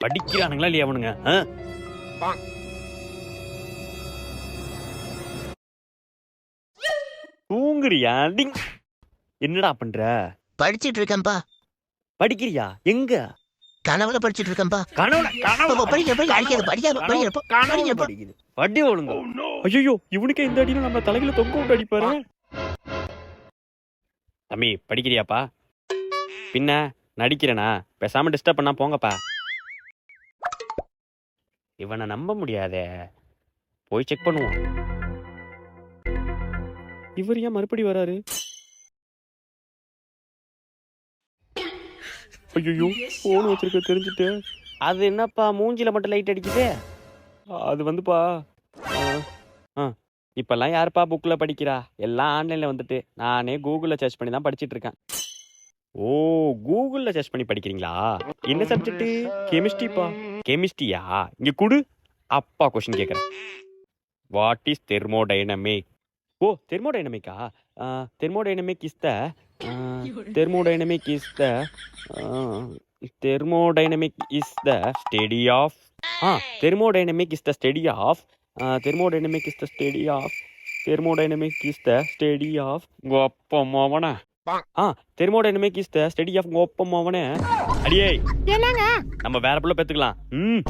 படிக்கிறானுங்களா இல்லையா அவனுங்க? தூங்குறியா. என்னடா பண்ற? படிச்சிட்டு இருக்கேன்பா படிக்கிறியா? எங்க? கனவுல படிச்சிட்டு இருக்கேன்பா கனவுல. கனவுல படிக்க படிக்க அடிக்காத படிக்காத படிக்க கனவுல படிக்க படிக்குது. படி ஒழுங்க. ஐயோ இவனுக்கு இந்த அடியில நம்ம தலையில தொங்க விட்டு அடிப்பாரு. தம்பி படிக்கிறியாப்பா? பின்ன நடிக்கிறேனா? பேசாம டிஸ்டர்ப் பண்ணா போங்கப்பா. இவனை நம்ப முடியாதே. போய் செக் பண்ணுவோம். இவர் ஏன் மறுபடி வராரு? ஐயோ போன் வச்சிருக்க தெரிஞ்சுட்டு அது என்னப்பா மூஞ்சில மட்டும் லைட் அடிக்குதே? அது வந்துப்பா. ஆ. இப்பெல்லாம் யாருப்பா புக்கில் படிக்கிறா? எல்லாம் ஆன்லைனில் வந்துட்டு. நானே கூகுளில் சர்ச் பண்ணி தான் படிச்சிட்டு இருக்கேன். ஓ கூகுளில் சர்ச் பண்ணி படிக்கிறீங்களா? என்ன சப்ஜெக்ட் கெமிஸ்ட்ரிப்பா கெமிஸ்ட்ரியா? இங்கே குடு. அப்பா கொஷின் கேட்குறேன் what is thermodynamic O தெர்மோடைனமிக்கா thermodynamic is the thermodynamic is the thermodynamic is the study of ah thermodynamic is the study of thermodynamic is the study of thermodynamic is the study of கோப்பமாவன ah thermodynamic is the study of கோப்பமாவன அடியே. என்னங்க? நம்ம வேற புள்ள பெத்துக்கலாம். ம்.